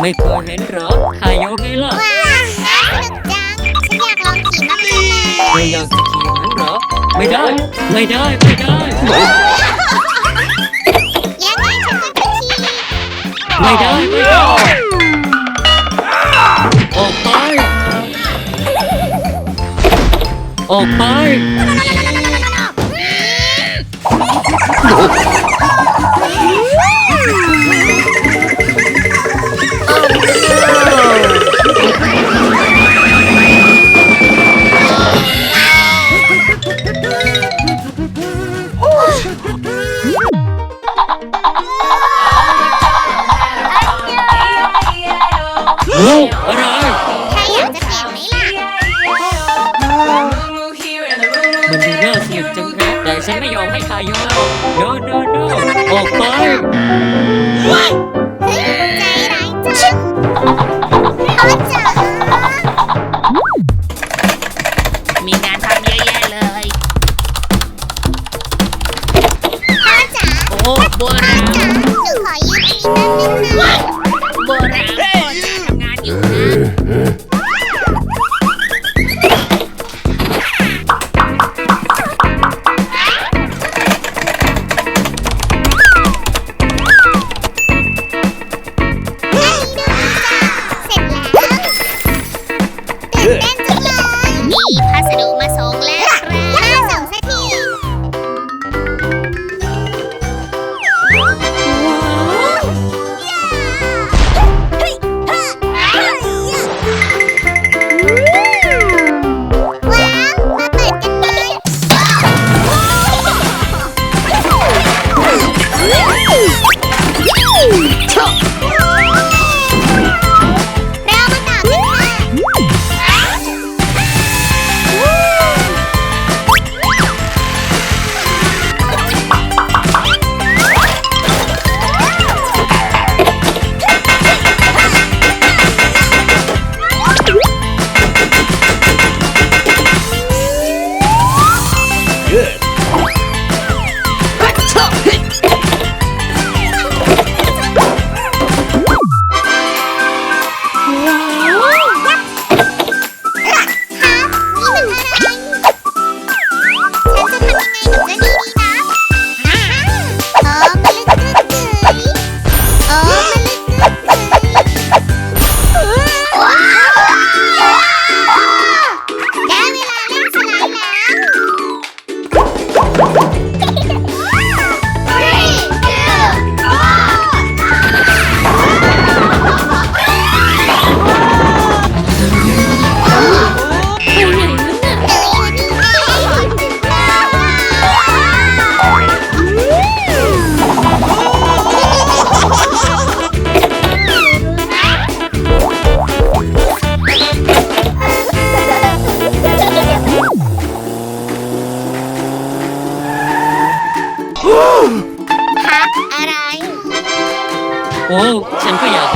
ไม่กลัวเห็นหรอขายกให้ล่ะว้าวน่าสนจังฉันอยากลองขี่บ้างจัเลยไม่อยากขี่อย่างนั้นเหรอ ไม่ได้ ไม่ได้ ไม่ได้ ยังไงฉันก็จะขี่ไม่ได้ ไม่ได้ ออกไป ออกไป What? 어, 더 哦，前辈呀。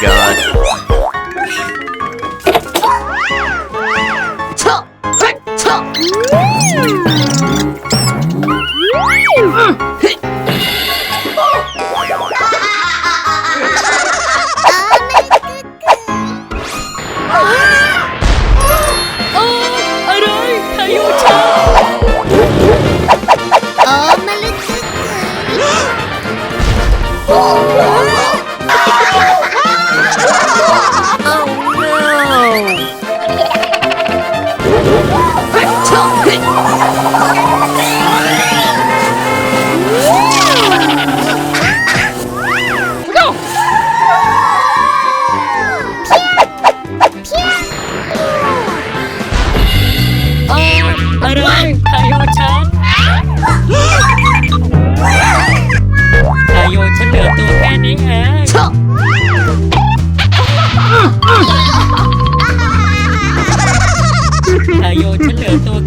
god.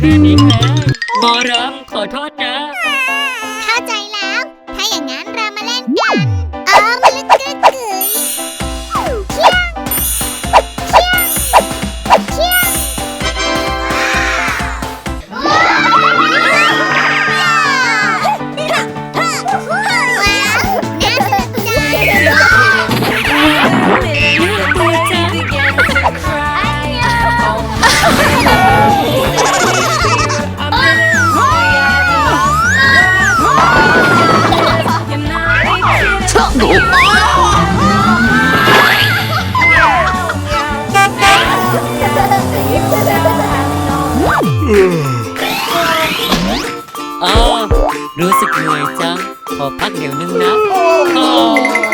แค่นี้เองบอรัมขอโทษนะ เข้าใจ อ๋อรู้สึกเหนื่อยจัง ขอพักเดี๋ยวนึงนะอ๋อ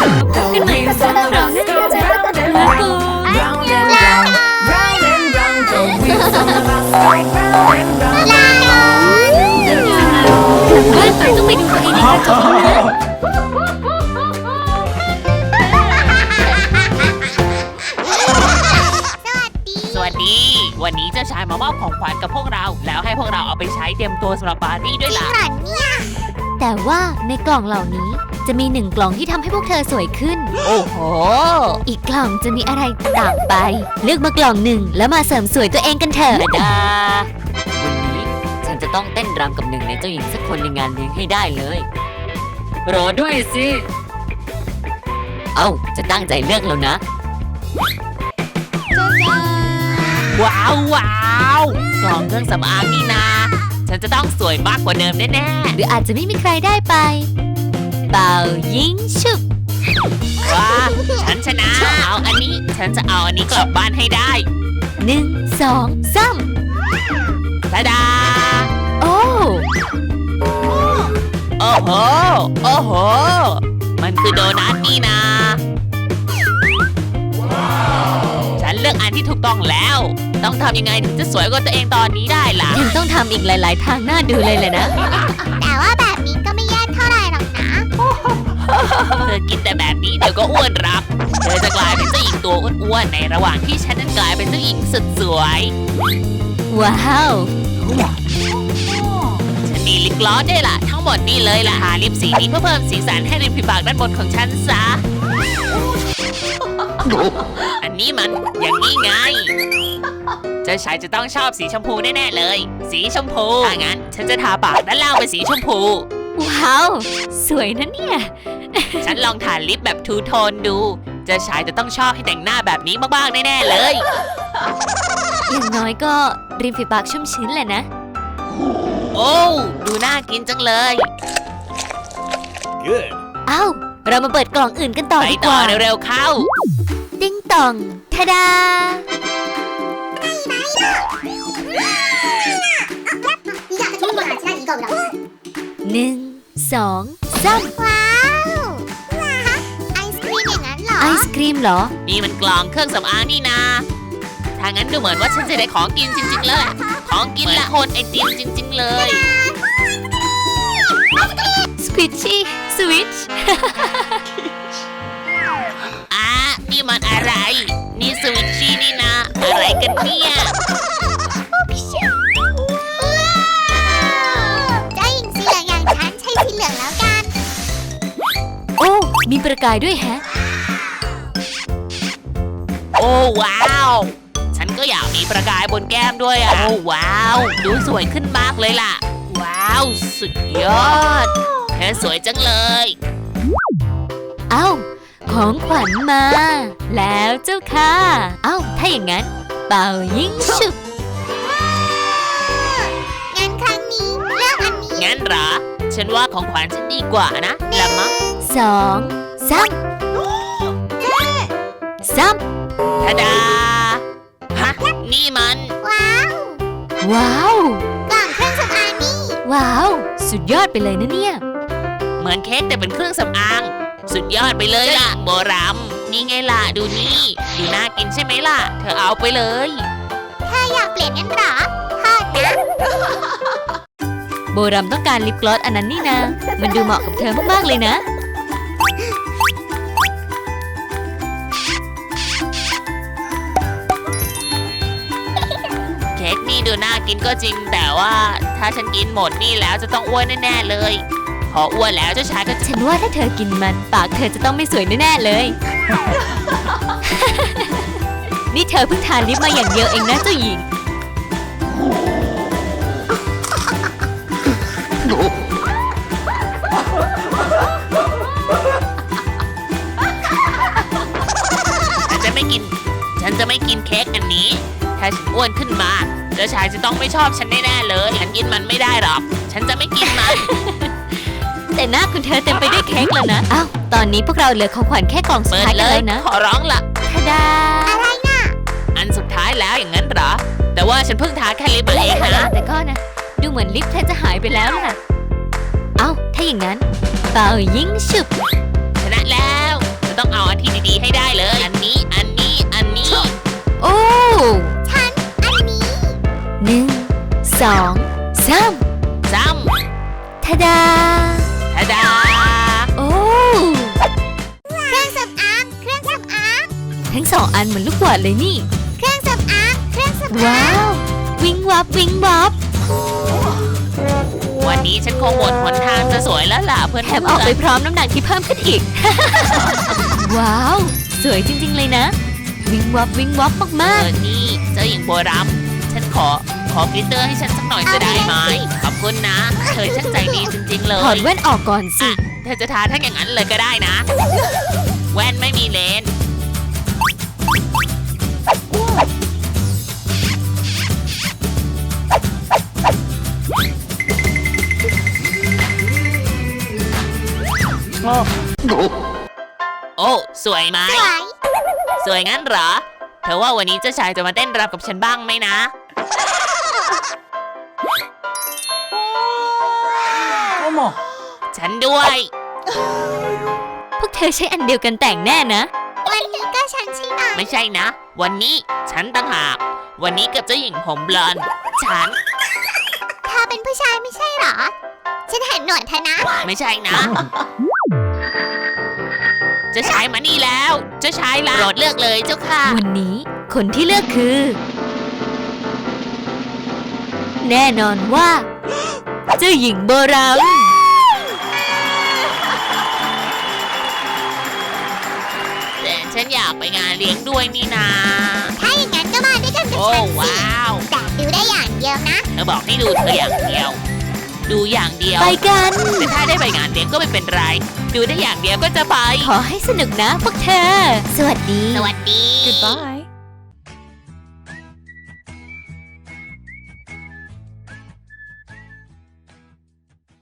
ขึ้นมาอยู่บนเราเนี่ยจ้าแล้วก็ลาก่อนเฮ้ยต้องไปดูตัวเองในกระจกนะสวัสดีสวัสดีวันนี้เจ้าชายมามอบของขวัญกับพวกเรา แล้วให้พวกเราเอาไปใช้เตรียมตัวสำหรับปาร์ตี้ด้วยล่ะหลานเนี่ย แต่ว่าในกล่องเหล่านี้ จะมีหนึ่งกล่องที่ทำให้พวกเธอสวยขึ้น โอ้โห อีกกล่องจะมีอะไรต่างไป เลือกมากล่องหนึ่งแล้วมาเสริมสวยตัวเองกันเถอะ ดา วันนี้ฉันจะต้องเต้นรำกับหนึ่งในเจ้าหญิงสักคนในงานเลี้ยงให้ได้เลย รอด้วยสิ เอ้า จะตั้งใจเลือกแล้วนะ ว้าวว้าวกล่องเครื่องสำอางนี่นา ฉันจะต้องสวยมากกว่าเดิมแน่หรืออาจจะไม่มีใครได้ไป เป่ายิงชุบๆว้าฉันชนะเอาอันนี้ ฉันจะเอาอันนี้กลับบ้านให้ได้หนึ่งสองสามตาดา โอ้โอ้โห โอ้โห มันคือโดนัทนี่นาฉันเลือกอันที่ถูกต้องแล้ว ต้องทำยังไงถึงจะสวยกว่าตัวเองตอนนี้ได้ล่ะ ยังต้องทำอีกหลาย ๆ ทางหน้าดูเลยแหละนะ แต่ว่า กินแต่แบบนี้เดี๋ยวก็อ้วนรับ เธอจะกลายเป็นเจ้าหญิงตัวอ้วนๆในระหว่างที่ฉันนั้นกลายเป็นเจ้าหญิงสุดสวย ว้าว ฉันมีลิปกลอสด้วยล่ะ ทั้งหมดนี่เลยล่ะหาลิปสีนี้เพื่อเพิ่มสีสันให้ริมฝีปากด้านบนของฉันซะ อันนี้มันอย่างนี้ไงจะจ้าชายจะต้องชอบสีชมพูแน่ๆเลย สีชมพูถ้างั้น ฉันจะทาปากด้านล่างเป็นสีชมพู ว้าว สวยนะเนี่ย ฉันลองทาลิปแบบทูโทนดู เจ้าชายจะต้องชอบให้แต่งหน้าแบบนี้มากๆแน่ๆเลย อย่างน้อยก็ริมฝีปากชุ่มชื้นแหละนะ โอ้ ดูน่ากินจังเลย Good. เอ้า เรามาเปิดกล่องอื่นกันต่อ ไป ดีก ต่อ ว่า เร็วๆเข้า ติ้งต่องทะดา 이게 아주 좋은 건 아니라 이거보다 หนึ่ง สองสามว้าวว้าวไอศครีมอย่างนั้นเหรอ ไอศครีมเหรอ นี่มันกล่องเครื่องสำอางนี่นาถ้างั้นดูเหมือนว่าฉันจะได้ของกินจริง ๆ เลย ของกินและคนไอติมจริง ๆ เลยสควิชชี่สวิชอะนี่มันอะไร นี่สวิตชี่นี่นะ อะไรกันเนี่ย ประกายด้วยแฮะ โอ้ว้าว ฉันก็อยากมีประกายบนแก้มด้วยอะ โอ้ว้าว ดูสวยขึ้นมากเลยล่ะ ว้าว สุดยอดเธอสวยจังเลย เอ้า ของขวัญมา แล้วเจ้าค่ะ เอ้า ถ้าอย่างนั้น เป่ายิงฉุบงั้นครั้งนี้เลือกอันนี้งั้นเหรอ ฉันว่าของขวัญฉันดีกว่านะละมั้ง สอง สามสามทาดาฮะนี่มัน ว้าว ว้าวกล่องเครื่องสำอางนี่ ว้าว สุดยอดไปเลยนะเนี่ย เหมือนเค้กแต่เป็นเครื่องสำอาง สุดยอดไปเลยล่ะโบรัมนี่ไงล่ะ ดูนี่ ดูน่ากินใช่ไหมล่ะ เธอเอาไปเลยถ้าอยากเปลี่ยนงั้นเหรอโทษนะ โบรัมต้องการลิปกลอสอันนั้นนี่นะ มันดูเหมาะกับเธอมากๆเลยนะ นี่ดูน่ากินก็จริง แต่ว่าถ้าฉันกินหมดนี่แล้วจะต้องอ้วนแน่ๆเลย พออ้วนแล้วเจ้าชายก็ฉันว่าถ้าเธอกินมันปากเธอจะต้องไม่สวยแน่ๆเลย นี่เธอเพิ่งทานลิปมาอย่างเดียวเองนะเจ้าหญิง ฉันจะไม่กิน ฉันจะไม่กินเค้กอันนี้ ถ้าฉันอ้วนขึ้นมาเจ้าชายจะต้องไม่ชอบฉันแน่ๆเลย ฉันกินมันไม่ได้หรอก ฉันจะไม่กินมัน แต่หน้าคุณเธอเต็มไปด้วยเค้กแล้วนะ อ้าว ตอนนี้พวกเราเหลือของขวัญแค่กล่องสุดเปิดท้ายเลกันย แล้วนะขอร้องละ ทะดาอะไรน่ะอันสุดท้ายแล้วอย่างนั้นเหรอ แต่ว่าฉันเพิ่งทาแค่ลิปมาเองนะ แต่ก็นะ ดูเหมือนลิปเธอจะหายไปแล้วล่ะ เอ้า ถ้าอย่างนั้น เป่ายิงฉุบ ชนะแล้วจะต้องเอาอันที่ดีๆให้ได้เลย อันนี้อันนี้ สองสามซ้ทะดาำทาดา โอ้ เครื่องสำอาง เครื่องสำอาง ทั้งสองอันเหมือนลูกบอลเลยนี่ เครื่องสำอาง เครื่องสำอางว้าววิงวับวิงวับวันนี้ฉันคงหมดหนทางจะสวยแล้วล่ะเพื่อนแถมออกไปพร้อมน้ำหนักที่เพิ่มขึ้นอีก ว้าว สวยจริงๆเลยนะ วิงวับวิงวับเอมากอนี่เจ้าหญิงโบรัมฉันขอ ขอกลิตเตอร์ให้ฉันสักหน่อยจะได้ไหมขอบคุณนะ เธอช่างใจดีจริง ๆ เลๆถอดยแว่นออกก่อนสิอะเธอจะทาทั้งอย่างนั้นเลยก็ได้นะ แว่นไม่มีเลนส์โอ้สวยไหมสวยสวยงั้นเหรอ เธอว่าวันนี้เจ้าชายจะมาเต้นรำกับฉันบ้างไหมนะ ฉันด้วย พวกเธอใช้อันเดียวกันแต่งแน่นะ วันนี้ก็ฉันใช่ไหมไม่ใช่นะ วันนี้ฉันต่างหาก วันนี้กับเจ้าหญิงผมบลอนด์ฉันเธอเป็นผู้ชายไม่ใช่เหรอ ฉันเห็นหนวดเธอนะ ไม่ใช่นะ เจะชายมานี่แล้ว เจ้าชายล่ะโปรดเลือกเลยเจ้าค่ะ วันนี้คนที่เลือกคือ แน่นอนว่า เจ้าหญิงโบราณ อยากไปงานเลี้ยงด้วยนี่นา ถ้าอย่างนั้นก็มาด้วยกันกับโอ้ฉันสิว้าวยวนะ เธอบอกให้ดูเธออย่างเดียว ดูอย่างเดียว ไปกัน แต่ถ้าได้ไปงานเลี้ยงก็ไม่เป็นไร ดูได้อย่างเดียวก็จะไป ขอให้สนุกนะพวกเธอ สวัสดี สวัสดี Goodbye